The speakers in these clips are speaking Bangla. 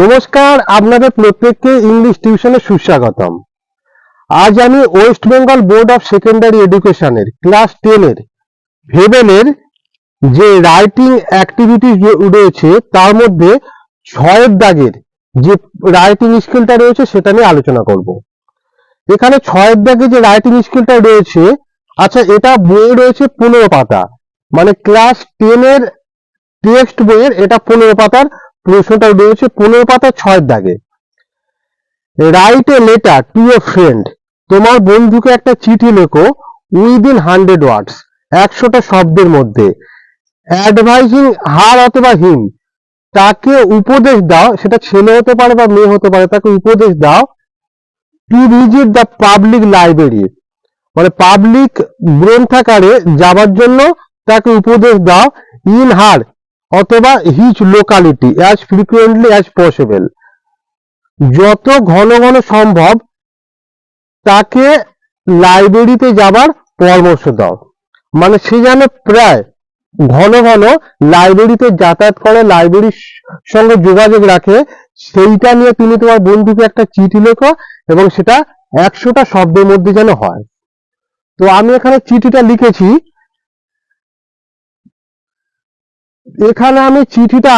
নমস্কার, আপনাদের প্রত্যেককে ইংলিশ টিউশনে সুস্বাগতম। আজ আমি West Bengal Board of Secondary এডুকেশনের ক্লাস টেনের ভেবেলের যে রাইটিং অ্যাক্টিভিটি রয়েছে, তার মধ্যে ছয়ের দাগের যে রাইটিং স্কিলটা রয়েছে, সেটা নিয়ে আলোচনা করব। এখানে ছয়ের দাগে যে রাইটিং স্কিলটা রয়েছে আচ্ছা এটা বইয়ে রয়েছে পনেরো পাতা। মানে ক্লাস টেনের টেক্সট বইয়ের এটা পনেরো পাতার প্রশ্নটা রয়েছে পনেরো পাতা ছয়ের দাগে। Write a letter to a friend তোমার বন্ধুকে একটা চিঠি লেখো উইদিন হান্ড্রেড ওয়ার্ডস একশোটা শব্দের মধ্যে। অ্যাডভাইজিং হার অথবা হিম তাকে উপদেশ দাও, সেটা ছেলে হতে পারে বা মেয়ে হতে পারে, তাকে উপদেশ দাও to visit the public library মানে পাবলিক গ্রন্থাগারে যাবার জন্য তাকে উপদেশ দাও ইন হার অথবা his locality as frequently as possible যত ঘন ঘন সম্ভব তাকে লাইব্রেরিতে যাবার পরামর্শ দাও। মানে সে যেন প্রায় ঘন ঘন লাইব্রেরিতে যাতায়াত করে লাইব্রেরির সঙ্গে যোগাযোগ রাখে, সেইটা নিয়ে তুমি তোমার বন্ধুকে একটা চিঠি লেখো এবং সেটা একশোটা শব্দের মধ্যে যেন হয়। তো আমি এখানে চিঠিটা লিখেছি এখানে আমি চিঠিটা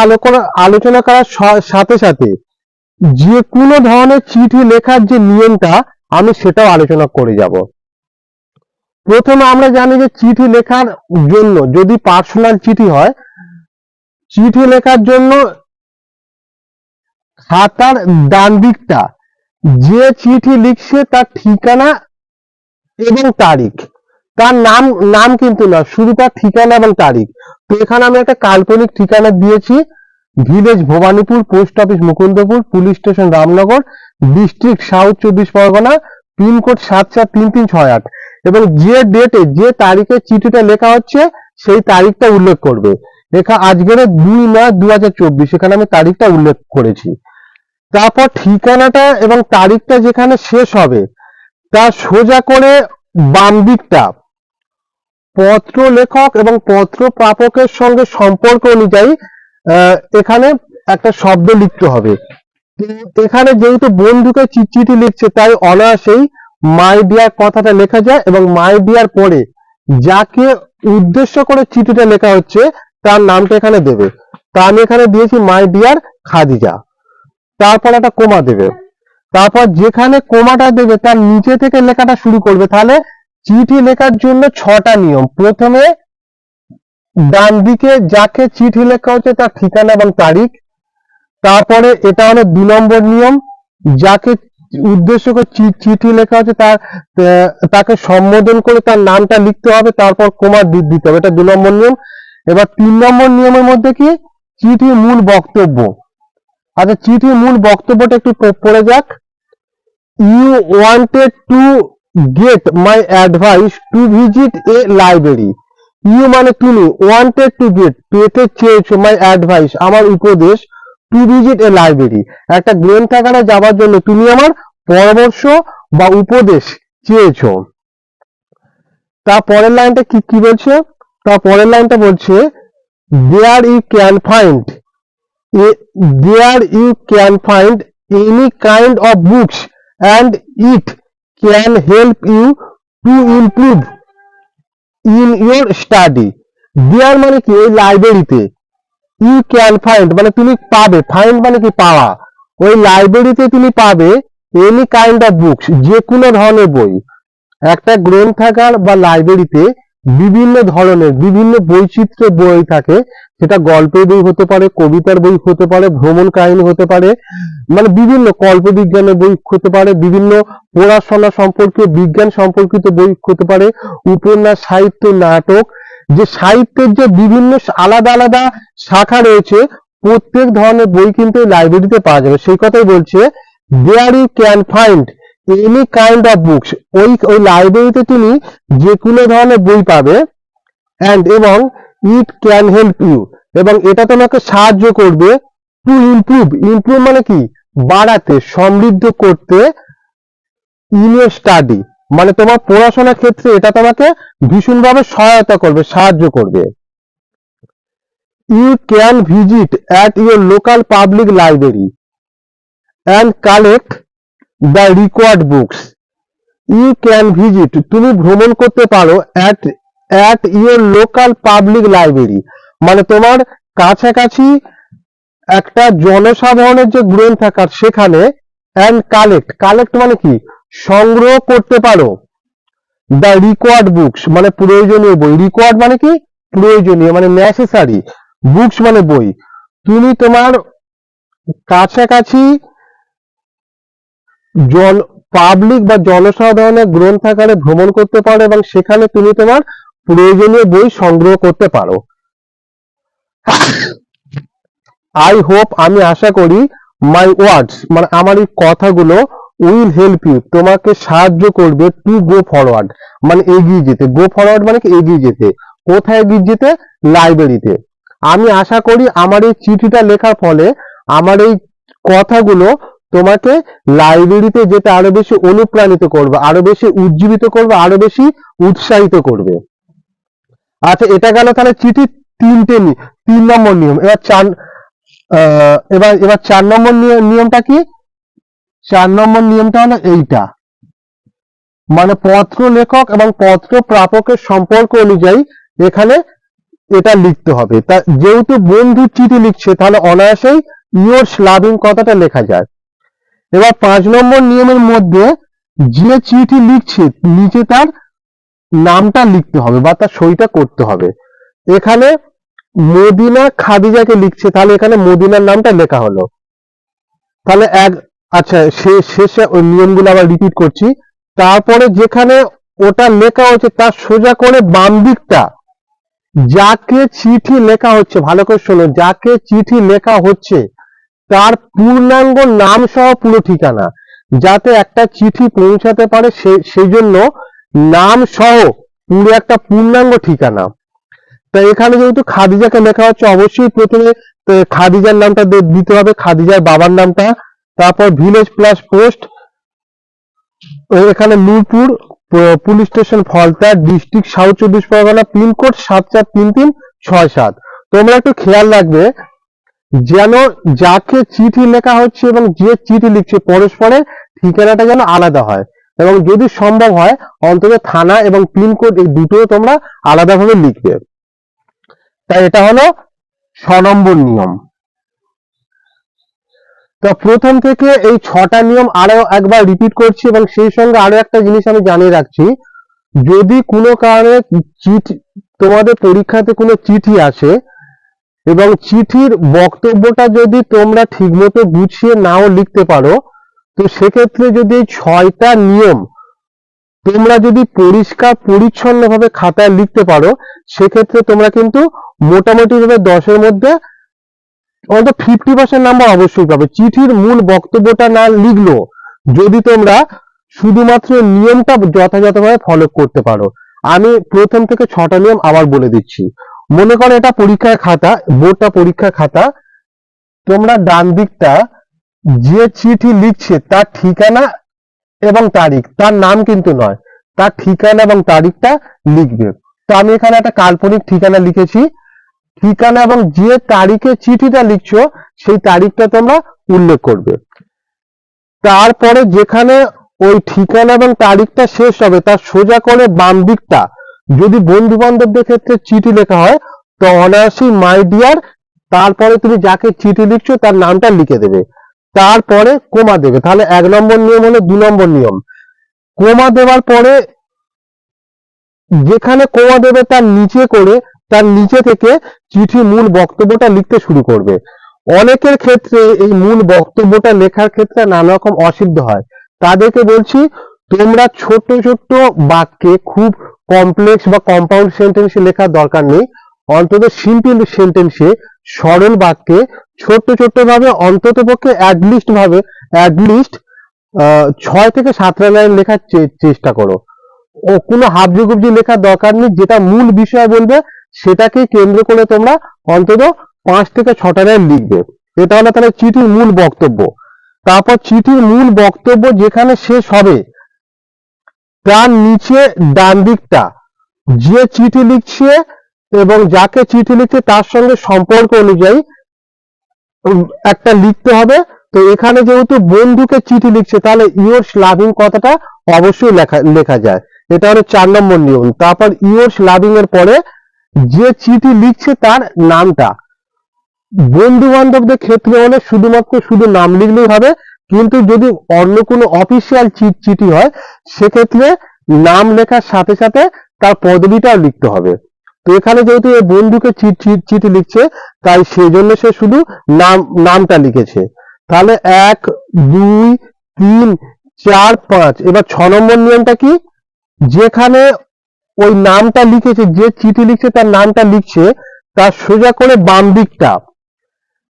আলোচনা করার সাথে সাথে যে কোনো ধরনের চিঠি লেখার যে নিয়মটা আমি সেটাও আলোচনা করে যাব। প্রথমে আমরা জানি যে চিঠি লেখার জন্য যদি পার্সোনাল চিঠি হয়, চিঠি লেখার জন্য খাতার ডান দিকটা, যে চিঠি লিখছে তার ঠিকানা এবং তারিখ। তার নাম নাম কিন্তু না, শুধু তার ঠিকানা এবং তারিখ। তো এখানে আমি একটা কাল্পনিক ঠিকানা দিয়েছি। Village Bhabanipur, post office Mukundapur, police station Ramnagar, district south চব্বিশ পরগনা, পিনকোড সাত চার তিন তিন ছয় আট। এবং যে ডেটে, যে তারিখে চিঠিটা লেখা হচ্ছে, সেই তারিখটা উল্লেখ করবে। লেখা আজকের দুই নয় দু হাজার চব্বিশ, এখানে আমি তারিখটা উল্লেখ করেছি। তারপর ঠিকানাটা এবং তারিখটা যেখানে শেষ হবে, তা সোজা করে বাম দিকটা। পত্র লেখক এবং পত্র প্রাপকের সঙ্গে সম্পর্ক অনুযায়ী এখানে একটা শব্দ লিখতে হবে। এখানে যেহেতু বন্ধুকে চিঠি লিখছে, তাই অনায়াসেই মাই ডিয়ার কথাটা লেখা যায় এবং মাই ডিয়ার পরে যাকে উদ্দেশ্য করে চিঠিটা লেখা হচ্ছে, তার নামটা এখানে দেবে। তা আমি এখানে দিয়েছি মাই ডিয়ার খাদিজা। তারপর একটা কোমা দেবে। তারপর যেখানে কোমাটা দেবে, তার নিচে থেকে লেখাটা শুরু করবে। তাহলে চিঠি লেখার জন্য ছটা নিয়ম। প্রথমে, ডান দিকে যাকে চিঠি লেখা হচ্ছে তার ঠিকানা এবং তারিখ। তারপরে এটা হলো দু নম্বর নিয়ম। যাকে উদ্দেশ্য করে চিঠি লেখা হচ্ছে তার তাকে সম্বোধন করে তার নামটা লিখতে হবে, তারপর কোমা দিতে হবে। এটা দু নম্বর নিয়ম। এবার তিন নম্বর নিয়মের মধ্যে কি? চিঠির মূল বক্তব্য। আচ্ছা চিঠির মূল বক্তব্যটা একটু পড়ে যাক। You wanted to get my advice to visit a library you মানে তুমি ওয়ান্টেড টু গেট পেতে চেয়েছো মাই অ্যাডভাইস আমার উপদেশ টু ভিজিট এ লাইব্রেরি একটা গ্রন্থাগারে যাওয়ার জন্য তুমি আমার পরামর্শ বা উপদেশ চেয়েছো। তার পরের লাইনটা কি কি বলছে? তার পরের লাইনটা বলছে there you can find there you can find any kind of books and it can help you to improve in your study. There মানে কি? ওই লাইব্রেরিতে ইউ ক্যান ফাইন্ড মানে তুমি পাবে ফাইন্ড মানে কি? পাওয়া। ওই লাইব্রেরিতে তুমি পাবে এনি কাইন্ড অফ বুকস যে কোনো ধরনের বই। একটা গ্রন্থাগার বা লাইব্রেরিতে বিভিন্ন ধরনের, বিভিন্ন বৈচিত্র্য বই থাকে। সেটা গল্পের বই হতে পারে, কবিতার বই হতে পারে, ভ্রমণ কাহিনী হতে পারে মানে বিভিন্ন কল্পবিজ্ঞানের বই হতে পারে, বিভিন্ন পড়াশোনা সম্পর্কে, বিজ্ঞান সম্পর্কিত বই হতে পারে, উপন্যাস, সাহিত্য, নাটক। যে সাহিত্যের যে বিভিন্ন আলাদা আলাদা শাখা রয়েছে, প্রত্যেক ধরনের বই কিন্তু লাইব্রেরিতে পাওয়া যাবে। সেই কথাই বলছে there you can find any kind of books ওই ওই লাইব্রেরিতে তুমি যে কোনো ধরনের বই পাবে অ্যান্ড এবং ইট ক্যান হেল্প ইউ এবং এটা তোমাকে সাহায্য করবে টু ইমপ্রুভ ইমপ্রুভ মানে কি? বাড়াতে, সমৃদ্ধ করতে ইন ইউর স্টাডি মানে তোমার পড়াশোনার ক্ষেত্রে এটা তোমাকে ভীষণভাবে সহায়তা করবে, সাহায্য করবে। You can visit at your local public library and collect the required books you can visit তুমি ভ্রমণ করতে পারো at at your local public library মানে তোমার কাছাকাছি একটা জনসাধারণের যে গ্রন্থাগার সেখানে অ্যান্ড কালেক্ট কালেক্ট মানে কি? সংগ্রহ করতে পারো। দ্য রিকোয়ার্ড বুকস মানে প্রয়োজনীয় বই। রিকোয়ার্ড মানে কি? প্রয়োজনীয় মানে নেসেসারি বুকস মানে বই। তুমি তোমার কাছাকাছি জন পাবলিক বা জনসাধারণের গ্রন্থাগারে ভ্রমণ করতে পারো এবং সেখানে তুমি তোমার প্রয়োজনীয় বই সংগ্রহ করতে পারো। আই হোপ আমি আশা করি মাই ওয়ার্ডস মানে আমার এই কথাগুলো উইল হেল্প ইউ তোমাকে সাহায্য করবে টু গো ফরওয়ার্ড মানে এগিয়ে যেতে। গো ফরওয়ার্ড মানে এগিয়ে যেতে। কোথায় এগিয়ে যেতে? লাইব্রেরিতে আমি আশা করি, আমার এই চিঠিটা লেখার ফলে, আমার এই কথাগুলো তোমাকে লাইব্রেরিতে যেতে আরও বেশি অনুপ্রাণিত করবে, আরও বেশি উজ্জীবিত করবে, আরও বেশি উৎসাহিত করবে। আচ্ছা এটা গেল তাহলে চিঠি তিনটে তিন নম্বর নিয়ম। এবার চার এবার এবার চার নম্বর নিয়- নিয়মটা কি? চার নম্বর নিয়মটা হলো এইটা। মানে পত্র লেখক এবং পত্র প্রাপকের সম্পর্ক অনুযায়ী এখানে এটা লিখতে হবে। তা যেহেতু বন্ধু চিঠি লিখছে, তাহলে অনায়াসেই ইয়োর লাভিং কথাটা লেখা যায়। এবার পাঁচ নম্বর নিয়মের মধ্যে যে চিঠি লিখছে নিচে তার নামটা লিখতে হবে বা তার সইটা করতে হবে। এখানে মদিনা খাদিজাকে লিখছে, তাহলে এখানে মদিনার নামটা লেখা হলো। তাহলে এক আচ্ছা শে- শেষে ওই নিয়মগুলো আবার রিপিট করছি। তারপরে যেখানে ওটা লেখা হচ্ছে তার সোজা করে বাম দিকটা, যাকে চিঠি লেখা হচ্ছে, ভালো করে শোনো, যাকে চিঠি লেখা হচ্ছে তার পূর্ণাঙ্গ নাম সহ পুরো ঠিকানা, যাতে একটা চিঠি পৌঁছাতে পারে সেই জন্য নাম সহ পুরো একটা পূর্ণাঙ্গ ঠিকানা। তা এখানে যেহেতু খাদিজাকে লেখা হচ্ছে, অবশ্যই প্রথমে খাদিজার নামটা দিতে হবে, খাদিজার বাবার নামটা। তারপর ভিলেজ প্লাস পোস্ট এখানে Nurpur police station Falta, district south চব্বিশ পরগনা, পিনকোড সাত চার তিন তিন ছয় সাত। তোমরা একটু খেয়াল রাখবে যেন যাকে চিঠি লেখা হচ্ছে এবং যে চিঠি লিখছে পরস্পরের ঠিকানাটা যেন আলাদা হয়। এবং যদি সম্ভব হয়, অন্তত থানা এবং পিনকোড এই দুটো তোমরা আলাদাভাবে লিখবে। তাই এটা হলো ছ নম্বর নিয়ম। তো প্রথম থেকে এই ছটা নিয়ম আরও একবার রিপিট করছি এবং সেই সঙ্গে আরও একটা জিনিস আমি জানিয়ে রাখছি। যদি কোনো কারণে চিঠি, তোমাদের পরীক্ষাতে কোনো চিঠি আসে এবং চিঠির বক্তব্যটা যদি তোমরা ঠিকমতো গুছিয়ে নাও লিখতে পারো, তো সেক্ষেত্রে যদি ছয়টা নিয়ম তোমরা যদি পরিষ্কার পরিচ্ছন্ন ভাবে খাতায় লিখতে পারো, সেক্ষেত্রে তোমরা কিন্তু মোটামুটি ভাবে দশের মধ্যে অন্তত ফিফটি পার্সেন্ট নাম্বার অবশ্যই পাবে। চিঠির মূল বক্তব্যটা না লিখলো যদি তোমরা শুধুমাত্র নিয়মটা যথাযথভাবে ফলো করতে পারো। আমি প্রথম থেকে ছটা নিয়ম আবার বলে দিচ্ছি। মনে করো এটা পরীক্ষার খাতা, বোর্ডটা পরীক্ষার খাতা, তোমরা ডান দিকটা যে চিঠি লিখছে তার ঠিকানা এবং তারিখ, তার নাম কিন্তু নয়, তার ঠিকানা এবং তারিখটা লিখবে। তো আমি এখানে একটা কাল্পনিক ঠিকানা লিখেছি। ঠিকানা এবং যে তারিখে চিঠিটা লিখছো, সেই তারিখটা তোমরা উল্লেখ করবে। তারপরে যেখানে ওই ঠিকানা এবং তারিখটা শেষ হবে, তার সোজা করে বাম দিকটা যদি বন্ধু বান্ধবদের ক্ষেত্রে চিঠি লেখা হয়, তো অনায়াসই মাই ডিয়ার তারপরে তুমি যাকে চিঠি লিখছো তার নামটা লিখে দেবে। তারপরে কোমা দেবে। তাহলে এক নম্বর নিয়ম হলো দু নম্বর নিয়ম। কোমা দেওয়ার পরে যেখানে কোমা দেবে তার নিচে করে, তার নিচে থেকে চিঠি মূল বক্তব্যটা লিখতে শুরু করবে। অনেকের ক্ষেত্রে এই মূল বক্তব্যটা লেখার ক্ষেত্রে নানা রকম অসুবিধা হয়। তাদেরকে বলছি, তোমরা ছোট্ট ছোট্ট বাক্যে খুব কমপ্লেক্স বা কম্পাউন্ড সেন্টেন্সে লেখার দরকার নেই। অন্তত সিম্পল সেন্টেন্সে সরল বাক্যে ছোট্ট ছোট্ট ভাবে অন্তত পক্ষে অ্যাডলিস্ট ভাবে অ্যাডলিস্ট ছয় থেকে সাতটা লাইন লেখার চেষ্টা করো। ও, কোনো হাবজি গুবজি লেখার দরকার নেই, যেটা মূল বিষয় বলবে, সেটাকে কেন্দ্র করে তোমরা অন্তত পাঁচ থেকে ছটা লাইন লিখবে। এটা হলো তাহলে চিঠির মূল বক্তব্য। তারপর চিঠির মূল বক্তব্য যেখানে শেষ হবে তার নিচে, ডান দিকটা। যে চিঠি লিখছে এবং যাকে চিঠি লিখছে তার সঙ্গে সম্পর্ক অনুযায়ী একটা লিখতে হবে। তো এখানে যেহেতু বন্ধুকে চিঠি লিখছে, তাহলে ইয়োর্স লাভিং কথাটা অবশ্যই লেখা লেখা যায়। এটা হলো চার নম্বর নিয়ম। তারপর ইয়োর্স লাভিং এর পরে যে চিঠি লিখছে তার নামটা। বন্ধু বান্ধবদের ক্ষেত্রে হলে শুধুমাত্র শুধু নাম লিখলেই হবে কিন্তু যদি অন্য কোনো অফিসিয়াল চিঠি হয়, সেক্ষেত্রে নাম লেখার সাথে সাথে তার পদবিটাও লিখতে হবে। তো এখানে যেহেতু এই বন্ধুকে চিঠি লিখছে, তাই সেই জন্য সে শুধু নাম, নামটা লিখেছে। তাহলে এক, দুই, তিন, চার, পাঁচ, এবার ছ নম্বর নিয়মটা কি? যেখানে ওই নামটা লিখেছে, যে চিঠি লিখছে, তার নামটা লিখছে, তার সোজা করে বাম দিকটা।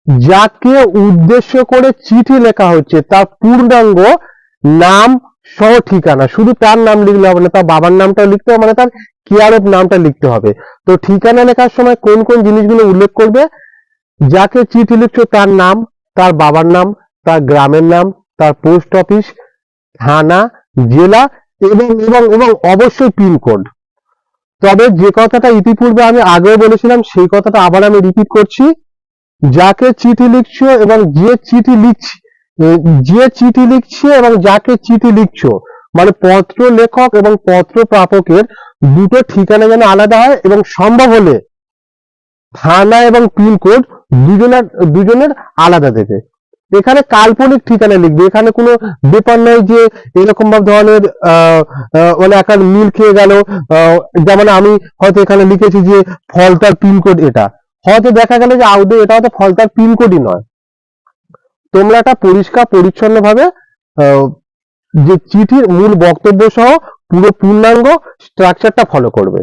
যাকে উদ্দেশ্য করে চিঠি লেখা হচ্ছে, তার পূর্ণাঙ্গ নাম সহ ঠিকানা। শুধু তার নাম লিখলে হবে না, তার বাবার নামটাও লিখতে হবে মানে তার কেয়ার অফ নামটা লিখতে হবে। তো ঠিকানা লেখার সময় কোন কোন জিনিসগুলো উল্লেখ করবে? যাকে চিঠি লিখছো, তার নাম, তার বাবার নাম, তার গ্রামের নাম, তার পোস্ট অফিস থানা, জেলা এবং এবং এবং অবশ্যই পিনকোড তবে যে কথাটা ইতিপূর্বে আমি আগেও বলেছিলাম, সেই কথাটা আবার আমি রিপিট করছি। যাকে চিঠি লিখছো এবং যে চিঠি লিখছি যে চিঠি লিখছে এবং যাকে চিঠি লিখছো মানে পত্র লেখক এবং পত্র প্রাপকের দুটো ঠিকানা যেন আলাদা হয় এবং সম্ভব হলে থানা এবং পিনকোড দুজনের দুজনের আলাদা দেবে এখানে কাল্পনিক ঠিকানা লিখবে। এখানে কোনো ব্যাপার নয় যে এরকম ভাবে ধরনের মানে একটা মিল খেয়ে গেল। যেমন আমি হয়তো এখানে লিখেছি যে ফলটার পিনকোড এটা। হয়তো দেখা গেল যে আদৌ এটা হয়তো ফলতার পিনকোডই নয়। তোমরা একটা পরিষ্কার পরিচ্ছন্ন ভাবে যে চিঠির মূল বক্তব্য সহ পুরো পূর্ণাঙ্গ স্ট্রাকচারটা ফলো করবে।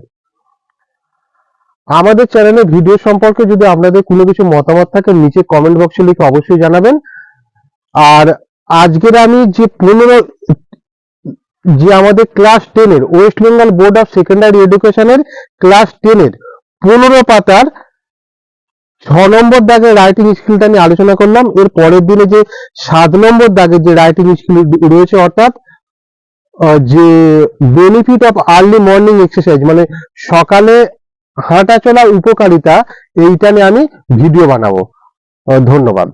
আমাদের চ্যানেলে ভিডিও সম্পর্কে যদি আপনাদের কোনো কিছু মতামত থাকে, নিচে কমেন্ট বক্সে লিখে অবশ্যই জানাবেন। আর আজকের আমি যে পনেরো, যে আমাদের ক্লাস টেনের West Bengal Board of Secondary এডুকেশনের ক্লাস টেনের পনেরো পাতার ছ নম্বর দাগের রাইটিং স্কিলটা নিয়ে আলোচনা করলাম। এর পরের দিনে যে সাত নম্বর দাগের যে রাইটিং স্কিল রয়েছে অর্থাৎ যে benefit of early morning exercise মানে সকালে হাঁটা চলার উপকারিতা, এইটা নিয়ে আমি ভিডিও বানাবো। ধন্যবাদ।